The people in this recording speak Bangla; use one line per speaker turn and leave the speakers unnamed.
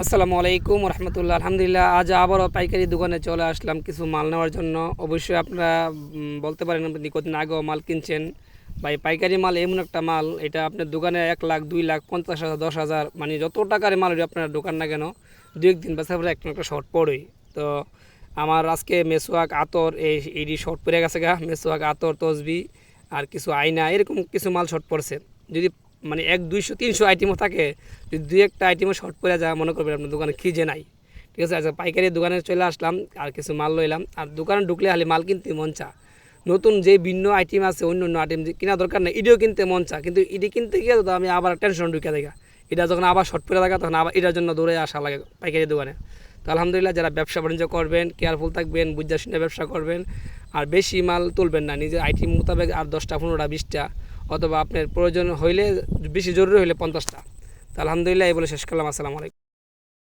আসসালামু আলাইকুম রহমতুল্লাহ আলহামদুলিল্লাহ, আজ আবারও পাইকারি দোকানে চলে আসলাম কিছু মাল নেওয়ার জন্য। অবশ্যই আপনারা বলতে পারেন আপনি কদিন আগেও মাল কিনছেন। এই পাইকারি মাল এমন একটা মাল, এটা আপনার দোকানে এক লাখ, দুই লাখ, পঞ্চাশ হাজার, দশ হাজার মানে যত টাকার মাল আপনার দোকান না কেন, দু একদিন বেচা পরে একটা একটা শর্ট পড়েই তো আমার আজকে মেসোয়াক আতর, এই এইটি শর্ট পড়ে গেছে গা, মেসোয়াক আতর, তসবি আর কিছু আয়না, এরকম কিছু মাল শর্ট পড়ছে। যদি মানে এক দুইশো, তিনশো আইটেমও থাকে। যদি দুই একটা আইটেমও শর্ট পড়ে যায় মনে করবেন আপনার দোকানে খিজে নাই। ঠিক আছে আচ্ছা পাইকারি দোকানে চলে আসলাম, আর কিছু মাল লইলাম। আর দোকানে ঢুকলে খালি মাল কিনতে মন চা। নতুন যে ভিন্ন আইটেম আছে অন্য অন্য আইটেম কেনা দরকার নেই, এটিও কিনতে মন চা। কিন্তু এটি কিনতে গিয়ে তো আমি আবার টেনশন ঢুকে দেখা। এটা যখন আবার শর্ট পড়ে থাকা তখন আবার এটার জন্য দৌড়ে আসা লাগে পাইকারি দোকানে। তো আলহামদুলিল্লাহ, যারা ব্যবসা বাণিজ্য করবেন কেয়ারফুল থাকবেন বুঝা শুনে ব্যবসা করবেন, আর বেশি মাল তুলবেন না। নিজের আইটেম মোতাবেক আর দশটা, পনেরোটা, বিশটা অথবা আপনার প্রয়োজন হইলে বেশি জরুরি হইলে পঞ্চাশটা। তো আলহামদুলিল্লাহ, এই বলে শেষ করলাম। আসসালামু আলাইকুম।